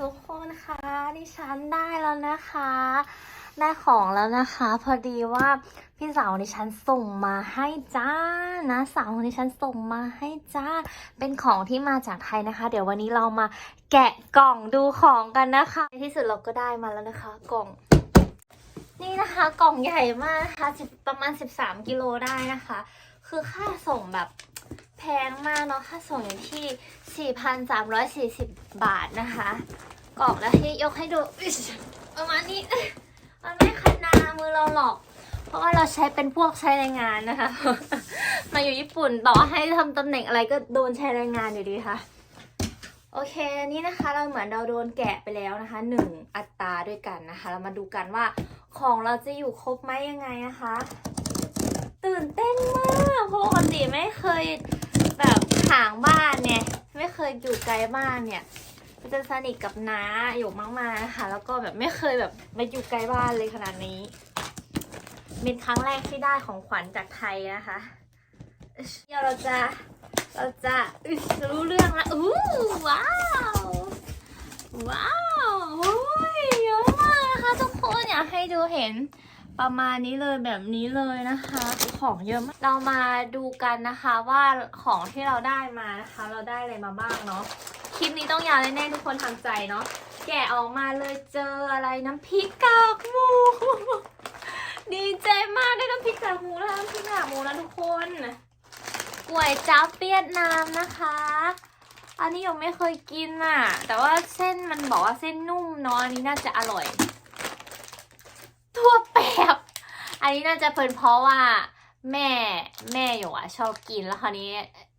ทุกคนคะดิฉันได้แล้วนะคะ ได้ของแล้วนะคะ พอดีว่าพี่สาวดิฉันส่งมาให้จ้านะสาวของดิฉันส่งมาให้จ้า เป็นของที่มาจากไทยนะคะ เดี๋ยววันนี้เรามาแกะกล่องดูของกันนะคะในที่สุดเราก็ได้มาแล้วนะคะ กล่อง นี่นะคะกล่องใหญ่มากนะคะประมาณ 13 กิโลได้นะคะ คือค่าส่งแบบ แพงมากเนาะค่าส่งอยู่ที่ 4,340 บาทนะคะ กล่องแล้วที่ยกให้ดูประมาณนี้ มันไม่ขนามือเราหรอก เพราะว่าเราใช้เป็นพวกใช้แรงงานนะคะ มาอยู่ญี่ปุ่นต่อให้ทำตำแหน่งอะไรก็โดนใช้แรงงานอยู่ดีค่ะ โอเคนี่นะคะเราเหมือนเราโดนแกะไปแล้วนะคะหนึ่งอัตราด้วยกันนะคะ เรามาดูกันว่าของเราจะอยู่ครบไหมยังไงนะคะ ตื่นเต้นมาก เพราะปกติไม่เคยแบบห่างบ้านเนี่ย ไม่เค ยอยู่ไกลบ้านเนี่ยจะสนิทกับน้าอยู่มากๆนะคะแล้วก็แบบไม่เคยแบบมาอยู่ไกลบ้านเลยขนาดนี้เป็นครั้งแรกที่ได้ของขวัญจากไทยนะคะเดี๋ยวเราจะเราจะรู้เรื่องละอู้ว้าวว้าวโอ้ยเยอะมากนะคะทุกคนอยากให้ดูเห็น ประมาณนี้เลยแบบนี้เลยนะคะ ของเยอะมากเรามาดูกันนะคะว่าของที่เราได้มานะคะ เราได้อะไรมาบ้างเนาะคลิปนี้ต้องยาวแน่ๆทุกคนทำใจเนาะแกะออกมาเลยเจออะไรน้ำพริกกากหมูดีใจมากได้น้ำพริกกากหมูนะคะน้ำพริกกากหมูนะทุกคนก๋วยจั๊บเวียดนามนะคะ อันนี้ยังไม่เคยกินอะ แต่ว่าเส้นมันบอกว่าเส้นนุ่มเนาะอันนี้น่าจะอร่อย ทั่วแปบ อันนี้น่าจะเป็นเพราะว่าแม่แม่อยู่อะ ชอบกินแล้วคราวนี้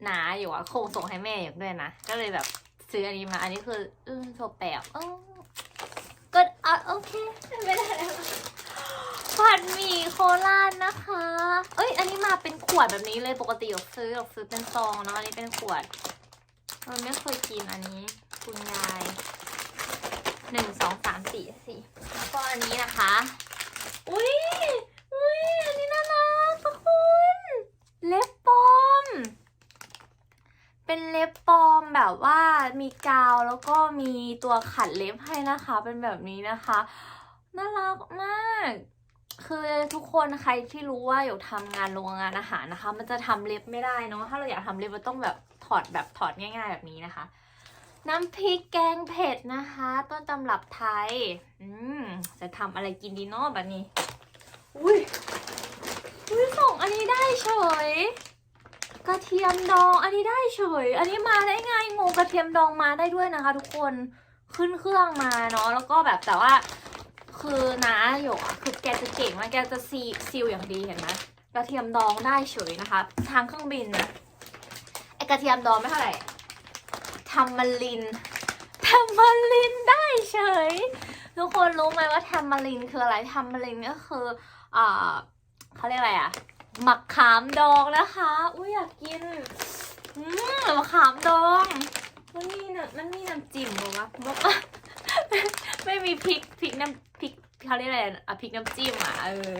นาอยู่อะคงส่งให้แม่อยู่ด้วยนะ ก็เลยแบบซื้ออันนี้มา อันนี้คือออทั่วแปบเออก็อะโอเคไม่ได้แล้วผัดหมี่โคราชนะคะ เอ้ย อันนี้มาเป็นขวดแบบนี้เลยปกติหยกซื้อหยกซื้อเป็นซองเนาะอันนี้เป็นขวดมันไม่เคยกินอันนี้ คุณยายหนึ่งสองสามสี่สี่แล้วก็อันนี้นะคะ อุ้ยอุ้ยอันนี้น่ารักทุกคน เล็บปลอม เป็นเล็บปลอมแบบว่ามีกาวแล้วก็มีตัวขัดเล็บให้นะคะ เป็นแบบนี้นะคะ น่ารักมาก คือทุกคนใครที่รู้ว่าอยู่ทำงานโรงงานอาหารนะคะ มันจะทำเล็บไม่ได้เนาะ ถ้าเราอยากทำเล็บมันต้องแบบถอดแบบถอดง่าย ๆ แบบนี้นะคะ น้ำพริกแกงเผ็ดนะคะ ต้นตำรับไทย อืม จะทำอะไรกินดีเนาะแบบนี้ อุ้ยอุ้ยส่งอันนี้ได้เฉย กระเทียมดอง อันนี้ได้เฉย อันนี้มาได้ไงงงกระเทียมดองมาได้ด้วยนะคะ ทุกคน ขึ้นเครื่องมาเนาะ แล้วก็แบบแต่ว่า คือน้าหยกอะคือแกจะเก่งมากแกจะซีซิลอย่างดีเห็นไหมกระเทียมดองได้เฉยนะคะ ทางเครื่องบินนะ ไอกระเทียมดองไม่เท่าไหร่ ทำมาลินทำมาลินได้เฉย ทุกคนรู้ไหมว่าทมมารินคืออะไรทมมารินก็คืออ่าเขาเรียกอะไรอะหมักขามดองนะคะ อุ้ยอยากกินอืมมะขามดองมันมีน่ะมันมีน้ำจิ้มหรอวะบอกว่าไม่มีพริกพริกน้ำพริกเขาเรียกอะไรอะพริกน้ำจิ้มอะเออ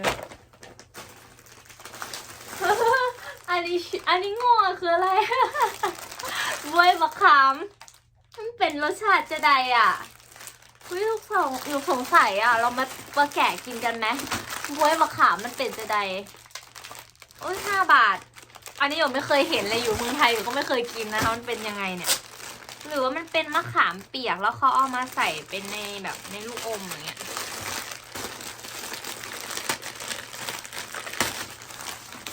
อันนี้อันนี้งอคืออะไร บวยมะขามมันเป็นรสชาติจะใดอะเฮ้ยลูกสองหนูสงสัยอะ เรามามาแกะกินกันไหมบวยมะขามมันเป็นจะใดโอ้ยห้าบาท อันนี้ผมไม่เคยเห็นเลยอยู่เมืองไทยอยู่ก็ไม่เคยกินนะคะมันเป็นยังไงเนี่ย หรือว่ามันเป็นมะขามเปียกแล้วเขาเอามาใส่เป็นในแบบในลูกอมอย่างเงี้ย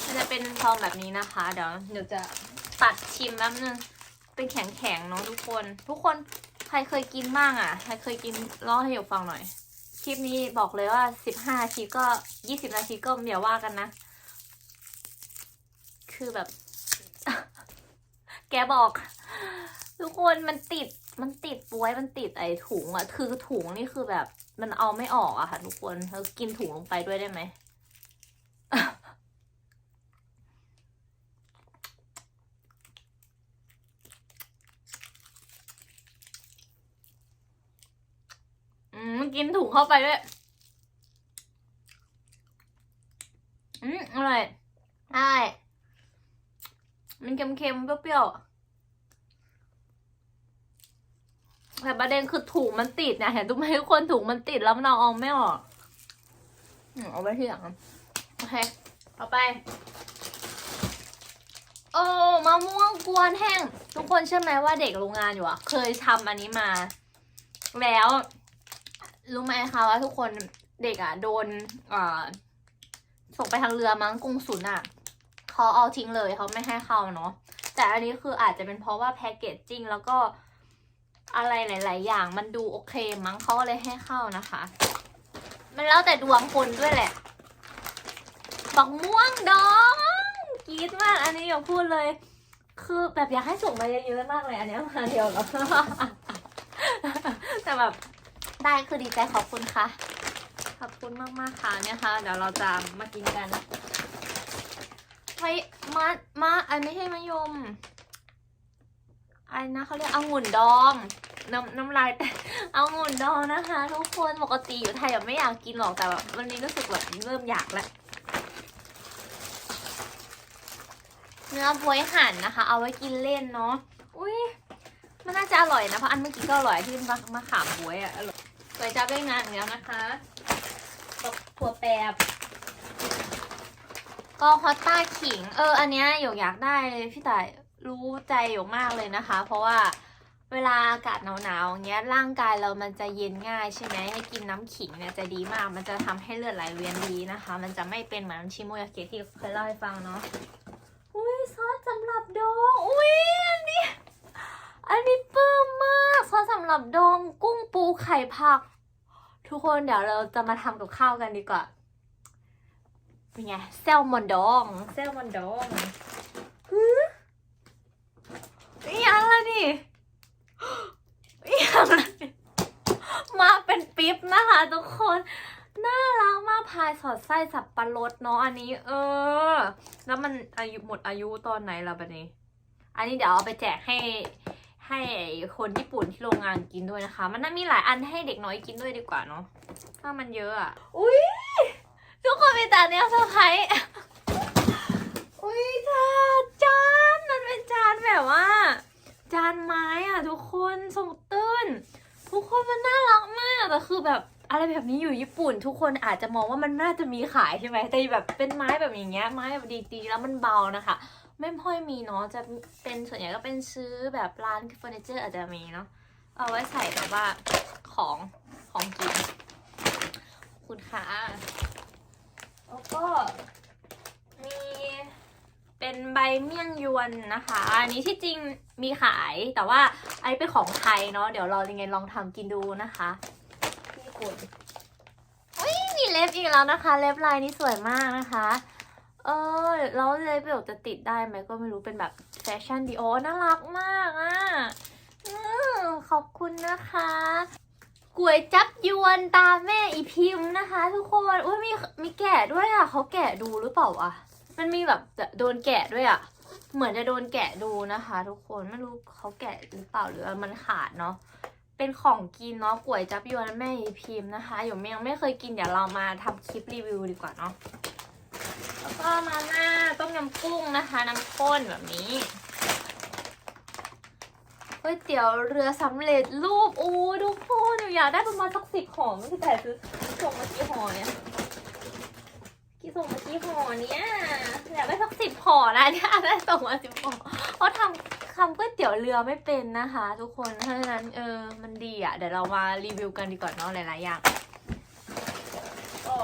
มันจะเป็นซองแบบนี้นะคะ เดี๋ยวเดี๋ยวจะตัดชิมแป๊บนึง เป็นแข็งๆเนาะทุกคน ทุกคนใครเคยกินบ้างอะ ใครเคยกินล่าให้หยกฟังหน่อย คลิปนี้บอกเลยว่าสิบห้านาทีก็ยี่สิบนาทีก็เดี๋ยวว่ากันนะ คือแบบ แกบอก ทุกคนมันติดมันติดป่วยมันติดไอ้ถุงอะคือถุงนี่คือแบบ มันเอาไม่ออกอะค่ะ ทุกคนเรากินถุงลงไปด้วยได้ไหม อืมกินถุงเข้าไปด้วยอืมอร่อยใช่มันเค็มๆ เปรี้ยวๆ แต่ประเด็นคือถุงมันติดนะเห็นทุกไหมทุกคนถุงมันติดแล้วมันเอาออกไม่ออกอืมเอาไว้ทีหลังโอเค เอาไปโอ้มะม่วงกวนแห้ง ทุกคนเชื่อไหมว่าเด็กโรงงานอยู่อะเคยทำอันนี้มา แล้ว รู้ไหมคะว่าทุกคนเด็กอะโดนอ่าส่งไปทางเรือมั้งกรุงศุลอะเขาเอาทิ้งเลยเขาไม่ให้เข้าเนาะแต่อันนี้คืออาจจะเป็นเพราะว่าแพคเกจจิ้งแล้วก็อะไรหลาย ๆ อย่างมันดูโอเคมั้งเขาเลยให้เข้านะคะ มันแล้วแต่ดวงคนด้วยแหละบักม่วงดองกรี๊ดมากอันนี้อย่าพูดเลย คือแบบอยากให้ส่งมาเยอะๆมากเลยอันนี้มาเดียวแล้วแต่แบบ ได้คือดีใจขอบคุณค่ะ ขอบคุณมากๆค่ะเนี่ยค่ะ เดี๋ยวเราจะมากินกันเฮ้ยมามาอันไม่ใช่มะยมอันนะเขาเรียกองุ่นดองน้ำน้ำลายแต่องุ่นดองนะคะ ทุกคนปกติอยู่ไทยแบบไม่อยากกินหรอกแต่แบบวันนี้รู้สึกแบบเริ่มอยากแล้วเนื้อบวยหั่นนะคะ เอาไว้กินเล่นเนาะอุ้ยมันน่าจะอร่อยนะเพราะอันเมื่อกี้ก็อร่อยที่มะมะขามบวยอะอร่อย สวยจับได้งานอีกแล้วนะคะถั่วแปบก็ฮอตต้าขิง เออ อันเนี้ยหยกอยากได้เลยพี่ต่ายรู้ใจหยกมากเลยนะคะ เพราะว่าเวลาอากาศหนาวๆอย่างเงี้ยร่างกายเรามันจะเย็นง่ายใช่ไหมให้กินน้ำขิงเนี่ยจะดีมาก มันจะทำให้เลือดไหลเวียนดีนะคะ มันจะไม่เป็นเหมือนชิโมยาเกะที่เคยเล่าให้ฟังเนาะอุ้ยซอสสำหรับดองอุ้ย อันนี้อันนี้ปลื้มมากซอสสำหรับดองกุ้งปูไข่ผัก ทุกคนเดี๋ยวเราจะมาทำกับข้าวกันดีกว่าเป็นไงแซลมอนดองแซลมอนดองฮึนี่อะไรนี่นี่อะไรมาเป็นปิ๊บนะคะทุกคนน่ารักมากพายสอดไส้สับปะรดเนาะอันนี้ เออ แล้วมันอายุหมดอายุตอนไหนล่ะบัดนี้ อันนี้เดี๋ยวเอาไปแจกให้ ให้คนญี่ปุ่นที่โรงงานกินด้วยนะคะ มันน่ามีหลายอันให้เด็กน้อยกินด้วยดีกว่าเนาะถ้ามันเยอะอะอุ้ยทุกคนมีแต่เนี้ยเซอร์ไพรส์อุ้ยจานจานมันเป็นจานแบบว่า จานไม้อะ ทุกคนทรงตื้น ทุกคนมันน่ารักมากแต่คือแบบอะไรแบบนี้อยู่ญี่ปุ่น ทุกคนอาจจะมองว่ามันน่าจะมีขายใช่ไหมแต่แบบเป็นไม้แบบอย่างเงี้ยไม้แบบดีๆแล้วมันเบานะคะ ไม่ค่อยมีเนาะจะเป็นส่วนใหญ่ก็เป็นซื้อแบบร้านเฟอร์นิเจอร์อาจจะมีเนาะเอาไว้ใส่แบบว่าของของกินขอบคุณค่ะแล้วก็มีเป็นใบเมี่ยงยวนนะคะ อันนี้ที่จริงมีขายแต่ว่าไอ้เป็นของไทยเนาะเดี๋ยวเรายังไงลองทำกินดูนะคะญี่ปุ่นอุ้ยมีเล็บอีกแล้วนะคะ เล็บลายนี้สวยมากนะคะ เออแล้วเล็บแบบจะติดได้ไหมก็ไม่รู้เป็นแบบแฟชั่นดีโอน่ารักมากอะอขอบคุณนะคะก๋วยจับยวนตาแม่อีพิมพ์นะคะ ทุกคนอุ้ยมีมีแกะด้วยอะเขาแกะดูหรือเปล่าอะ มันมีแบบจะโดนแกะด้วยอะ เหมือนจะโดนแกะดูนะคะ ทุกคนไม่รู้เขาแกะหรือเปล่าหรือว่ามันขาดเนาะเป็นของกินเนาะก๋วยจับยวนแม่อีพิมพ์นะคะอยู่ยังไม่เคยกินเดี๋ยวเรามาทำคลิปรีวิวดีกว่าเนาะ ก็มาม่าต้มยำกุ้งนะคะ น้ำข้นแบบนี้ก๋วยเตี๋ยวเรือสำเร็จรูปอู้ทุกคนหนูอยากได้ประมาณสักสิบห่อไม่ใช่แต่ซื้อส่งมากี่ห่อเนี่ยกี่ส่งมากี่ห่อเนี่ยอยากได้สักสิบห่อนะเนี่ยได้ส่งมาสิบห่อเพราะทำทำก๋วยเตี๋ยวเรือไม่เป็นนะคะ ทุกคนเพราะฉะนั้นเออมันดีอะเดี๋ยวเรามารีวิวกันดีกว่าเนาะหลายๆอย่างก็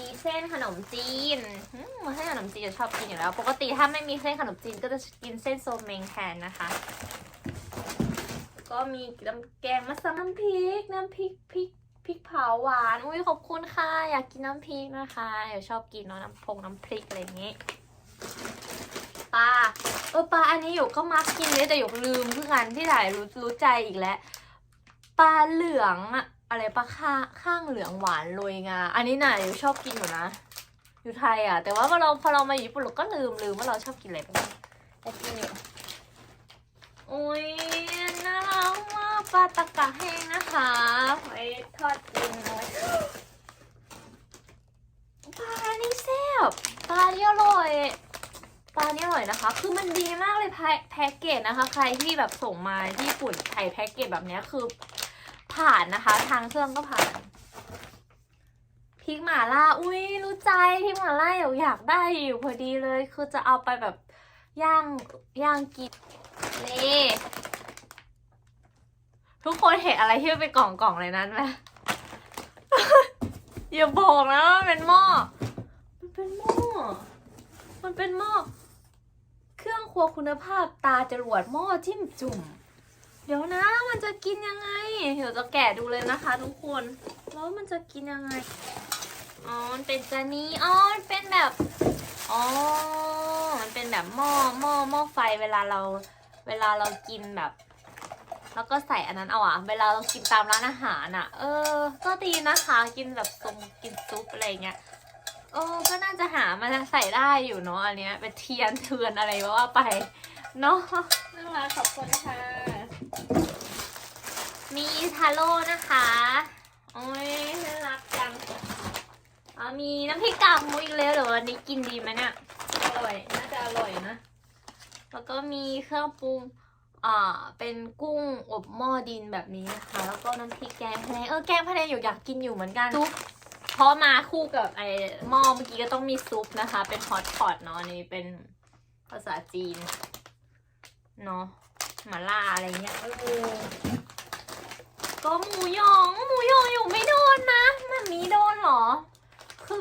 มีเส้นขนมจีนอืมเส้นขนมจีนจะชอบกินอยู่แล้ว ปกติถ้าไม่มีเส้นขนมจีนก็จะกินเส้นโซเมงแทนนะคะ ก็มีน้ำแกงมัสมั่นน้ำพริก น้ำพริกพริกพริกเผาหวาน อุ้ยขอบคุณค่ะ อยากกินน้ำพริกนะคะ เดี๋ยวชอบกินเนาะน้ำพงน้ำพริกอะไรอย่างงี้ปลาเออปลาอันนี้อยู่ก็มักกินเลยแต่อยู่ลืมเพื่อนที่ไหนรู้รู้ใจอีกแล้วปลาเหลืองอะ อะไรปลาข้าข้างเหลืองหวานโรยงา อันนี้น่ะอยู่ชอบกินอยู่นะ อยู่ไทยอะ แต่ว่าพอเราพอเรามาอยู่ญี่ปุ่นเราก็ลืมลืมว่าเราชอบกินอะไรบ้างแต่กินอยู่โอ้ยน่ารักมากปลาตะกะแห้งนะคะไว้ทอดกินเอาไว้ปลานี่แซ่บปลาที่อร่อยปลาเนี่ยอร่อยนะคะ คือมันดีมากเลยแพ็คแพ็กเกจนะคะ ใครที่แบบส่งมาที่ญี่ปุ่นไทยแพ็กเกจแบบเนี้ยคือ ผ่านนะคะ ทางเครื่องก็ผ่านพริกหม่าล่า อุ้ยรู้ใจพริกหม่าล่าอยากอยากได้อยู่พอดีเลย คือจะเอาไปแบบย่างย่างกินนี่ทุกคนเห็นอะไรที่เป็นกล่องกล่องๆเลยนั้นไหมอย่าบอกนะว่าเป็นหม้อ มันเป็นหม้อ มันเป็นหม้อ เครื่องครัวคุณภาพตาจรวดหม้อจิ้มจุ่ม ดี๋ยวนะมันจะกินยังไง เดี๋ยวจะแกะดูเลยนะคะทุกคนแล้วมันจะกินยังไงอ๋อมันเป็นจานี้อ๋อมันเป็นแบบอ๋อมันเป็นแบบหม้อหม้อหม้อไฟเวลาเราเวลาเรากินแบบ แล้วก็ใส่อันนั้นเอาอะเวลาเรากินตามร้านอาหารอะเออ ก็ดีนะคะกินแบบทรงกินซุปอะไรเงี้ยเออก็น่าจะหามาใส่ได้อยู่เนาะอันเนี้ยเป็นเทียนเทือนอะไรว่าไปเนาะน่ารักขอบคุณค่ะ มีทาโร่นะคะ โอ้ยน่ารักจังอ๋อมีน้ำพริกกากหมูอีกแล้วเดี๋ยววันนี้กินดีไหมเนี่ย อร่อย น่าจะอร่อยนะ แล้วก็มีเครื่องปรุงอ่าเป็นกุ้งอบหม้อดินแบบนี้นะคะ แล้วก็น้ำพริกแกงพะแนงเออแกงพะแนงอยู่อยากกินอยู่เหมือนกันซุปเพราะมาคู่กับไอ้หม้อเมื่อกี้ก็ต้องมีซุปนะคะ เป็นฮอตพอตเนาะอันนี่เป็นภาษาจีนเนาะหมาล่าอะไรเงี้ยเออ ก็หมูยองหมูยองอยู่ไม่โดนนะมันมีโดนเหรอ คือ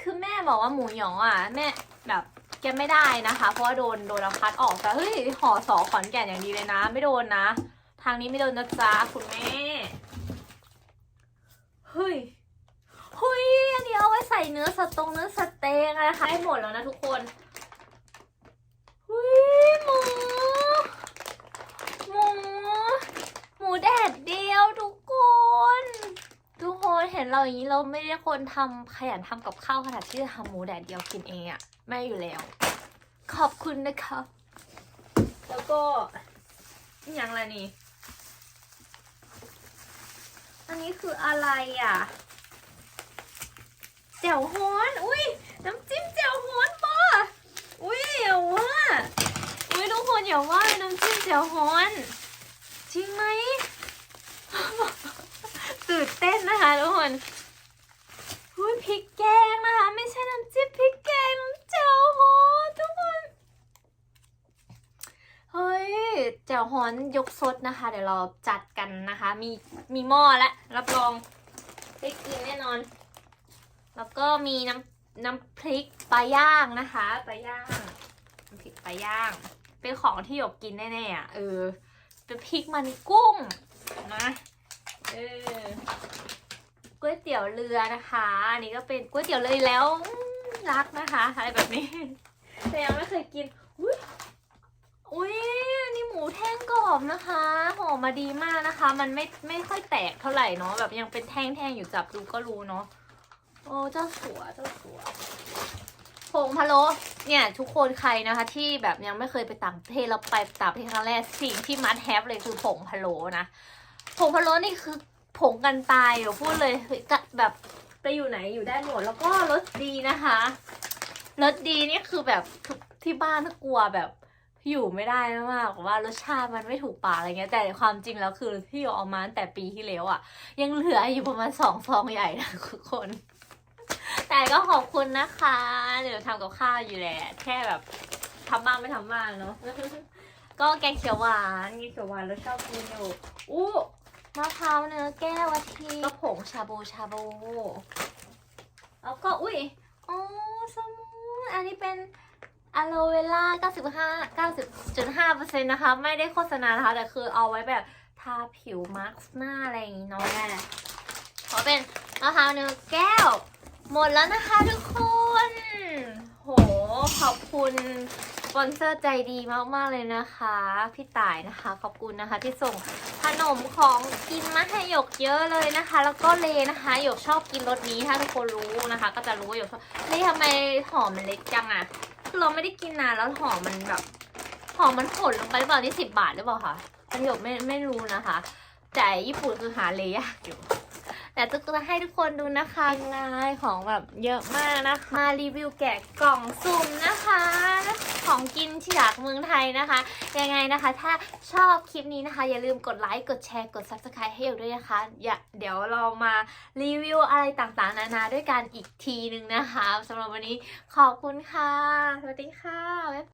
คือแม่บอกว่าหมูยองอะแม่แบบแกไม่ได้นะคะ เพราะว่าโดนโดนเอาคัดออกแต่เฮ้ยห่อสอขอนแก่นอย่างดีเลยนะ ไม่โดนนะ ทางนี้ไม่โดนนะจ๊ะคุณแม่เฮ้ยเฮ้ยอันนี้เอาไว้ใส่เนื้อสตงเนื้อสเต็กนะคะให้หมดแล้วนะทุกคนเฮ้ยมู หมู แดดเดียวทุกคน ทุกคนเห็นเราอย่างนี้เราไม่ได้คนทำขยันทำกับข้าวขนาดที่จะทำหมูแดดเดียวกินเองอะ่ะไม่อยู่แล้ว ขอบคุณนะคะแล้วก็อย่างไรนี่ อันนี้คืออะไรอะแจ่วฮ้อนอุ้ยน้ำจิ้มแจ่วฮ้อนปะอุ้ยอย่าว่าอุ้ยทุกคนอย่าว่าน้ำจิ้มแจ่วฮ้อนจริงไหม เต้นนะคะทุกคนอุ้ยพริกแกงนะคะ ไม่ใช่น้ำจิ้มพริกแกงน้ำเจียวฮอนทุกคนเฮ้ยเจียวฮอนยกซดนะคะ เดี๋ยวเราจัดกันนะคะ มีมีหม้อแล้วรับรองได้กินแน่นอน แล้วก็มีน้ำน้ำพริกปลาย่างนะคะปลาย่างน้ำพริกปลาย่าง เป็นของที่หยกกินแน่ๆอะเออเป็นพริกมันกุ้งนะ เออก๋วยเตี๋ยวเรือนะคะ อันนี้ก็เป็นก๋วยเตี๋ยวเรืออีกแล้วรักนะคะอะไรแบบนี้ แต่ยังไม่เคยกิน อุ้ยอุ้ยนนี้หมูแท่งกรอบนะคะหอมมาดีมากนะคะ มันไม่ไม่ค่อยแตกเท่าไหร่เนาะแบบยังเป็นแท่งๆอยู่จับดูก็รู้เนาะโอ้เจ้าสัวเจ้าสัวผงพะโล้เนี่ยทุกคนใครนะคะ ที่แบบยังไม่เคยไปต่างประเทศแล้วไปต่างประเทศครั้งแรกสิ่งที่มัดแฮปเลยคือผงพะโล้นะ ผงพะโล้นี่คือผงกันตายเดี๋ยพูดเลยแบบไปอยู่ไหนอยู่ได้หมดแล้วก็รสดีนะคะรสดีนี่คือแบบที่บ้านถ้ากลัวแบบอยู่ไม่ได้มากว่ารสชาติมันไม่ถูกปากอะไรเงี้ย แต่ความจริงแล้วคือที่เอามาตั้งแต่ปีที่แล้วอะ่ะ ยังเหลืออยู่ประมาณสองฟองใหญ่นะทุกคน แต่ก็ขอบคุณนะคะ เดี๋ยวทำกับข้าวอยู่แหละ แค่แบบทำบ้างไม่ทำบ้างเนาะก็แกงเขียวหวานแกงเขียวหวานแล้วชอบกินอยู่อู้ มะพร้าวเนื้อแก้วกะทิก็ผงชาบูชาบูแล้วก็อุ้ยอ๋อสมูทอันนี้เป็นอะโลเวล่า95 90.5%นะคะ ไม่ได้โฆษณานะคะ แต่คือเอาไว้แบบทาผิวมาร์กหน้าอะไรอย่างงี้เนาะขอเป็นมะพร้าวเนื้อแก้ว หมดแล้วนะคะทุกคน โห ขอบคุณส ปอนเซอร์ใจดีมากๆเลยนะคะ พี่ต่ายนะคะ ขอบคุณนะคะ ที่ส่งขนมของกินมาให้หยกเยอะเลยนะคะ แล้วก็เลนะคะหยกชอบกินรสนี้ถ้าทุกคนรู้นะคะ ก็จะรู้ว่าหยกชอบเลทำไมหอมมันเล็กจังอะคือเราไม่ได้กินนานแล้วหอมมันแบบหอมมันผลลงไปหรือเปล่านี่สิบบาทหรือเปล่าคะอันหยกไม่ไม่รู้นะคะแต่ญี่ปุ่นคือหาเลยากอยู่แต่จะให้ทุกคนดูนะคะลายของแบบเยอะมากนะคะ มารีวิวแกะกล่องสุ่มนะคะ ของกินจากเมืองไทยนะคะ ยังไงนะคะ ถ้าชอบคลิปนี้นะคะ อย่าลืมกดไลค์กดแชร์กด subscribe ให้เอวด้วยนะคะอย่าเดี๋ยวเรามารีวิวอะไรต่างๆ นานาด้วยกันอีกทีหนึ่งนะคะสำหรับวันนี้ขอบคุณค่ะ สวัสดีค่ะ